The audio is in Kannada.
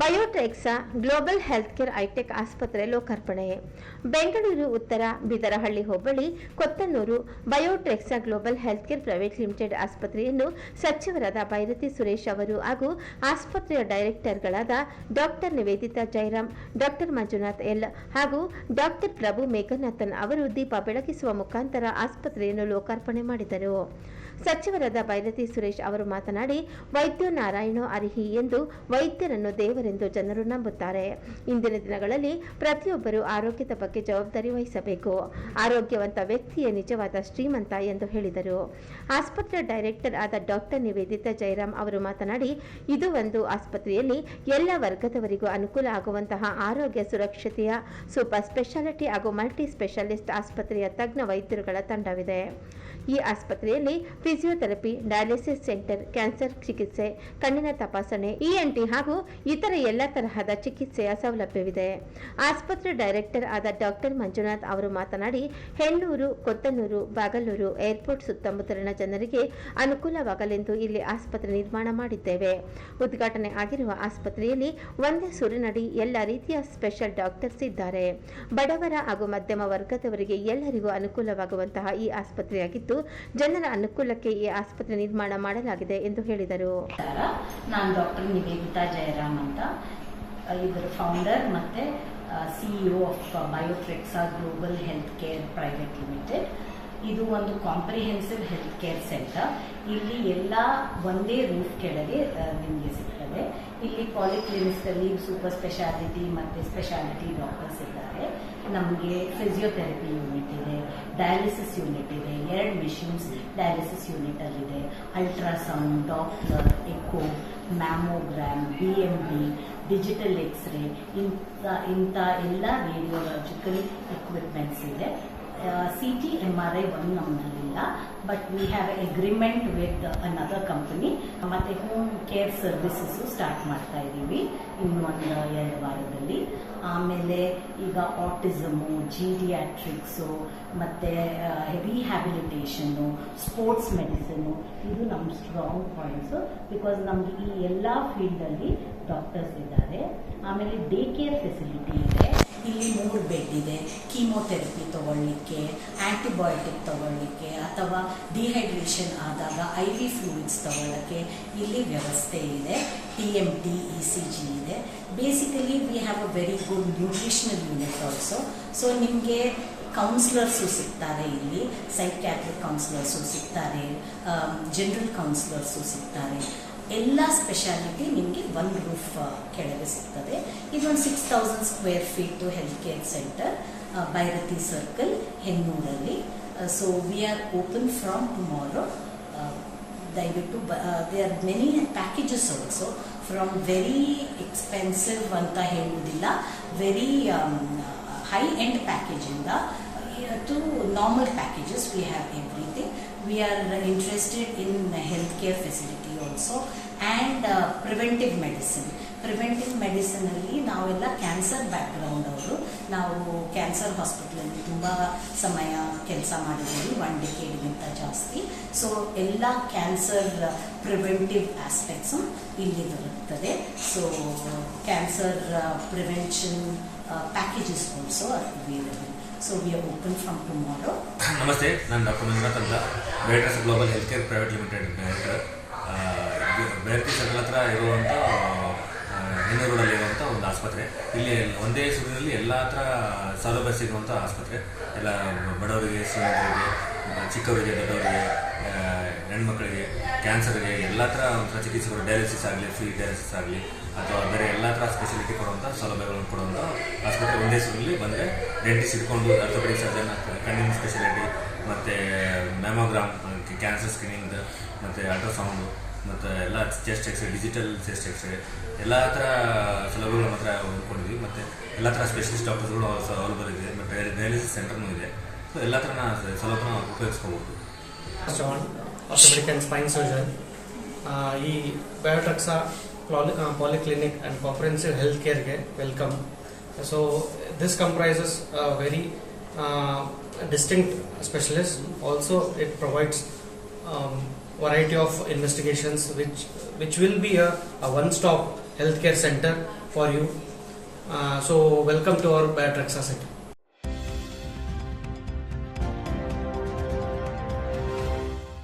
Biotexa global health care itech ಆಸ್ಪತ್ರೆ ಲೋಕಾರ್ಪಣೆ. ಬೆಂಗಳೂರು ಉತ್ತರ ಬಿದರಹಳ್ಳಿ ಹೋಬಳಿ Kothanur Biotexa global health care private limited ಆಸ್ಪತ್ರೆಯನ್ನು ಸಚಿವರಾದ ಭೈರತಿ ಸುರೇಶ್ ಅವರು ಹಾಗೂ ಆಸ್ಪತ್ರೆಯ ಡೈರೆಕ್ಟರ್ಗಳಾದ doctor Nivedita Jairam doctor Manjunath L ಹಾಗೂ ಡಾಕ್ಟರ್ ಪ್ರಭು ಮೇಘನಾಥನ್ ಅವರು ದೀಪ ಬೆಳಗಿಸುವ ಮುಖಾಂತರ ಆಸ್ಪತ್ರೆಯನ್ನು ಲೋಕಾರ್ಪಣೆ ಮಾಡಿದರು. ಸಚಿವರಾದ ಭೈರತಿ ಸುರೇಶ್ ಅವರು ಮಾತನಾಡಿ ವೈದ್ಯ ನಾರಾಯಣ ಅರಿಹಿ ಎಂದು ವೈದ್ಯರನ್ನು ದೇವರೆಂದು ಜನರು ನಂಬುತ್ತಾರೆ. ಇಂದಿನ ದಿನಗಳಲ್ಲಿ ಪ್ರತಿಯೊಬ್ಬರು ಆರೋಗ್ಯದ ಬಗ್ಗೆ ಜವಾಬ್ದಾರಿ ವಹಿಸಬೇಕು. ಆರೋಗ್ಯವಂತ ವ್ಯಕ್ತಿಯೇ ನಿಜವಾದ ಶ್ರೀಮಂತ ಎಂದು ಹೇಳಿದರು. ಆಸ್ಪತ್ರೆ ಡೈರೆಕ್ಟರ್ ಆದ ಡಾಕ್ಟರ್ ನಿವೇದಿತಾ ಜಯರಾಮ್ ಅವರು ಮಾತನಾಡಿ, ಇದು ಒಂದು ಆಸ್ಪತ್ರೆಯಲ್ಲಿ ಎಲ್ಲ ವರ್ಗದವರಿಗೂ ಅನುಕೂಲ ಆಗುವಂತಹ ಆರೋಗ್ಯ ಸುರಕ್ಷತೆಯ ಸೂಪರ್ ಸ್ಪೆಷಾಲಿಟಿ ಹಾಗೂ ಮಲ್ಟಿ ಸ್ಪೆಷಾಲಿಸ್ಟ್ ಆಸ್ಪತ್ರೆಯ ತಜ್ಞ ವೈದ್ಯರುಗಳ ತಂಡವಿದೆ. ಈ ಆಸ್ಪತ್ರೆಯಲ್ಲಿ ಫಿಸಿಯೋಥೆರಪಿ, ಡಯಾಲಿಸಿಸ್ ಸೆಂಟರ್, ಕ್ಯಾನ್ಸರ್ ಚಿಕಿತ್ಸೆ, ಕಣ್ಣಿನ ತಪಾಸಣೆ ಇಎನ್ಟಿ ಹಾಗೂ ಇತರ ಎಲ್ಲ ತರಹದ ಚಿಕಿತ್ಸೆಯ ಸೌಲಭ್ಯವಿದೆ. ಆಸ್ಪತ್ರೆ ಡೈರೆಕ್ಟರ್ ಆದ ಡಾಕ್ಟರ್ ಮಂಜುನಾಥ್ ಅವರು ಮಾತನಾಡಿ, ಹೆಣ್ಣೂರು, ಕೊತ್ತನೂರು, ಬಾಗಲೂರು ಏರ್ಪೋರ್ಟ್ ಸುತ್ತಮುತ್ತಲಿನ ಜನರಿಗೆ ಅನುಕೂಲವಾಗಲೆಂದು ಇಲ್ಲಿ ಆಸ್ಪತ್ರೆ ನಿರ್ಮಾಣ ಮಾಡಿದ್ದೇವೆ. ಉದ್ಘಾಟನೆ ಆಗಿರುವ ಆಸ್ಪತ್ರೆಯಲ್ಲಿ ಒಂದೇ ಸೂರಿನಡಿ ಎಲ್ಲ ರೀತಿಯ ಸ್ಪೆಷಲ್ ಡಾಕ್ಟರ್ಸ್ ಇದ್ದಾರೆ. ಬಡವರ ಹಾಗೂ ಮಧ್ಯಮ ವರ್ಗದವರಿಗೆ ಎಲ್ಲರಿಗೂ ಅನುಕೂಲವಾಗುವಂತಹ ಈ ಆಸ್ಪತ್ರೆಯಾಗಿದ್ದು ಜನರ ಅನುಕೂಲಕ್ಕೆ ಈ ಆಸ್ಪತ್ರೆ ನಿರ್ಮಾಣ ಮಾಡಲಾಗಿದೆ ಎಂದು ಹೇಳಿದರು. ನಾನು ಡಾಕ್ಟರ್ ನಿವೇದಿತಾ ಜಯರಾಮ್ ಅಂತ. ಇದರ ಫೌಂಡರ್ ಮತ್ತೆ CEO of Bioflexa global health care private limited ಇದು ಒಂದು ಕಾಂಪ್ರಿಹೆನ್ಸಿವ್ ಹೆಲ್ತ್ ಕೇರ್ ಸೆಂಟರ್ ಇಲ್ಲಿ ಎಲ್ಲ ಒಂದೇ ರೂಫ್ ಕೆಳಗೆ ನಿಮಗೆ ಸಿಗ್ತದೆ. ಇಲ್ಲಿ ಪಾಲಿಕ್ಲಿನಿಕ್ಸ್ ಅಲ್ಲಿ ಸೂಪರ್ ಸ್ಪೆಷಾಲಿಟಿ ಮತ್ತೆ ಸ್ಪೆಷಾಲಿಟಿ ಡಾಕ್ಟರ್ಸ್ ಇದ್ದಾರೆ. ನಮಗೆ ಫಿಸಿಯೋಥೆರಪಿ ಯೂನಿಟ್ ಇದೆ ಡಯಾಲಿಸಿಸ್ ಯೂನಿಟ್ ಇದೆ, ಎರಡು ಮಿಷಿನ್ಸ್ ಡಯಾಲಿಸಿಸ್ ಯೂನಿಟ್ ಅಲ್ಲಿದೆ. Ultrasound doctor echo mammogram B M B digital x ray ಇಂಥ ಇಂಥ ಎಲ್ಲ ರೇಡಿಯೋಲಾಜಿಕಲ್ ಎಕ್ವಿಪ್ಮೆಂಟ್ಸ್ ಇದೆ. C T M R I ಒಂದು ನಮ್ಮಲ್ಲಿಲ್ಲ but we have agreement with another company ಮತ್ತೆ ಹೋಮ್ ಕೇರ್ ಸರ್ವಿಸಸ್ ಸ್ಟಾರ್ಟ್ ಮಾಡ್ತಾ ಇದ್ದೀವಿ, ಇನ್ನು ಒಂದು ಎರಡು ವಾರದಲ್ಲಿ. ಆಮೇಲೆ ಈಗ ಆಟಿಸಮು ಜೀರಿಯಾಟ್ರಿಕ್ಸು ಮತ್ತೆ ರಿಹ್ಯಾಬಿಲಿಟೇಷನ್ನು ಸ್ಪೋರ್ಟ್ಸ್ ಮೆಡಿಸಿನು ಇದು ನಮ್ಮ ಸ್ಟ್ರಾಂಗ್ ಪಾಯಿಂಟ್ಸ್ ಬಿಕಾಸ್ ನಮ್ಗೆ ಈ ಎಲ್ಲ ಫೀಲ್ಡಲ್ಲಿ ಡಾಕ್ಟರ್ಸ್ ಇದ್ದಾರೆ. ಆಮೇಲೆ ಡೇ ಕೇರ್ ಫೆಸಿಲಿಟಿ ಇಲ್ಲಿ ಮೂರು ಬೆಡ್ ಇದೆ. ಕೀಮೋಥೆರಪಿ ತಗೊಳ್ಳಿಕ್ಕೆ ಆ್ಯಂಟಿಬಯೋಟಿಕ್ ತಗೊಳ್ಳಿಕ್ಕೆ, ಅಥವಾ ಡಿಹೈಡ್ರೇಷನ್ ಆದಾಗ ಐ ವಿ ಫ್ಲೂಯಿಡ್ಸ್ ತಗೊಳ್ಳೋಕ್ಕೆ ಇಲ್ಲಿ ವ್ಯವಸ್ಥೆ ಇದೆ. T M D E C G ಇದೆ. Basically we have a very good nutritional unit also so ನಿಮಗೆ ಕೌನ್ಸಿಲರ್ಸು ಸಿಗ್ತಾರೆ ಇಲ್ಲಿ. ಸೈಕ್ಯಾಟ್ರಿಕ್ ಕೌನ್ಸಿಲರ್ಸು ಸಿಗ್ತಾರೆ. ಜನರಲ್ ಕೌನ್ಸಿಲರ್ಸು ಸಿಗ್ತಾರೆ. ಎಲ್ಲ ಸ್ಪೆಷಾಲಿಟಿ ನಿಮಗೆ ಒನ್ ರೂಫ್ ಕೆಳಗೆ ಸಿಗ್ತದೆ. ಇದೊಂದು six thousand square feet health care centre Byrathi circle ಹೆನ್ನೂರಲ್ಲಿ so we are open from tomorrow ದಯವಿಟ್ಟು they are many packages also from very expensive ಅಂತ ಹೇಳುವುದಿಲ್ಲ. Very high end ಪ್ಯಾಕೇಜಿಂದ to normal packages we have everything we are interested in health care facility also and preventive medicine preventive ಮೆಡಿಸಿನಲ್ಲಿ ನಾವೆಲ್ಲ ಕ್ಯಾನ್ಸರ್ ಬ್ಯಾಕ್ಗ್ರೌಂಡ್ ಅವರು. ನಾವು ಕ್ಯಾನ್ಸರ್ ಹಾಸ್ಪಿಟ್ಲಲ್ಲಿ ತುಂಬ ಸಮಯ ಕೆಲಸ ಮಾಡಿದ್ದೀವಿ ಒನ್ ಡಿಕೇಡ್ಗಿಂತ ಜಾಸ್ತಿ. ಸೊ ಎಲ್ಲ ಕ್ಯಾನ್ಸರ್ ಪ್ರಿವೆಂಟಿವ್ ಆಸ್ಪೆಕ್ಟ್ಸು ಇಲ್ಲಿ ದೊರಕ್ತದೆ so cancer prevention packages also available so we open from tomorrow ನಮಸ್ತೆ ನಾನು ಡಾಕ್ಟರ್ ಮಂಜುನಾಥ್ ಅಂತ Betras global health care private limited director Byrathi circle ಹತ್ರ ಇರುವಂಥ ಹೆಣ್ಣೂರಲ್ಲಿ ಇರುವಂಥ ಒಂದು ಆಸ್ಪತ್ರೆ. ಇಲ್ಲಿ ಒಂದೇ ಸೂರಿನಲ್ಲಿ ಎಲ್ಲ ಹತ್ರ ಸೌಲಭ್ಯ ಸಿಗುವಂಥ ಆಸ್ಪತ್ರೆ. ಎಲ್ಲ ಬಡವರಿಗೆ, ಶ್ರೀಮಂತರಿಗೆ ಚಿಕ್ಕವರಿಗೆ, ದೊಡ್ಡವರಿಗೆ ಹೆಣ್ಮಕ್ಳಿಗೆ ಕ್ಯಾನ್ಸರ್ಗೆ ಎಲ್ಲ ಥರ ಒಂಥರ ಚಿಕಿತ್ಸೆಗಳು ಡಯಾಲಿಸಿಸ್ ಆಗಲಿ ಫ್ರೀ ಡಯಾಲಿಸಿಸ್ ಆಗಲಿ, ಅಥವಾ ಬೇರೆ ಎಲ್ಲ ಥರ ಸ್ಪೆಷಾಲಿಟಿ ಕೊಡುವಂಥ ಸೌಲಭ್ಯಗಳನ್ನು ಕೊಡುವಂಥ ಆಸ್ಪತ್ರೆ ಒಂದೇ ಸೂರಲ್ಲಿ ಬಂದರೆ ಡೆಂಟಿಸ್ಟ್ ಇಟ್ಕೊಂಡು ಆರ್ಥೋಪೆಡಿಕ್ ಸರ್ಜನ್ ಕಣ್ಣಿನ ಸ್ಪೆಷಾಲಿಟಿ ಮತ್ತು ಮ್ಯಾಮೋಗ್ರಾಮ್ ಕ್ಯಾನ್ಸರ್ ಸ್ಕ್ರೀನಿಂಗ್ ಮತ್ತು ಅಲ್ಟ್ರಾಸೌಂಡು ಮತ್ತು ಎಲ್ಲ chest x ray digital chest x ray ಎಲ್ಲ ಥರ ಸೌಲಭ್ಯಗಳು ಮಾತ್ರ ಹೊಂದ್ಕೊಂಡಿದ್ವಿ. ಮತ್ತು ಎಲ್ಲ ಥರ ಸ್ಪೆಷಲಿಸ್ಟ್ ಡಾಕ್ಟರ್ಸ್ಗಳು ಸೌಲಭ್ಯ ಇದೆ ಮತ್ತು ಡಯಾಲಿಸಿಸ್ ಸೆಂಟರ್ನೂ ಇದೆ. ಸೊ ಎಲ್ಲ ಥರನ ಸೌಲಭ್ಯನ ಉಪಯೋಗಿಸ್ಕೋಬೋದು John orthopaedic and spine surgeon ಈ ಬಯೋಟ್ರಕ್ಸಾ polyclinic and comprehensive health ಕೇರ್ಗೆ welcome so this comprises very distinct specialists. Also, it provides um, variety of investigations, which which will be a, a one-stop healthcare center for you. Uh, so welcome to our Biotrexa center.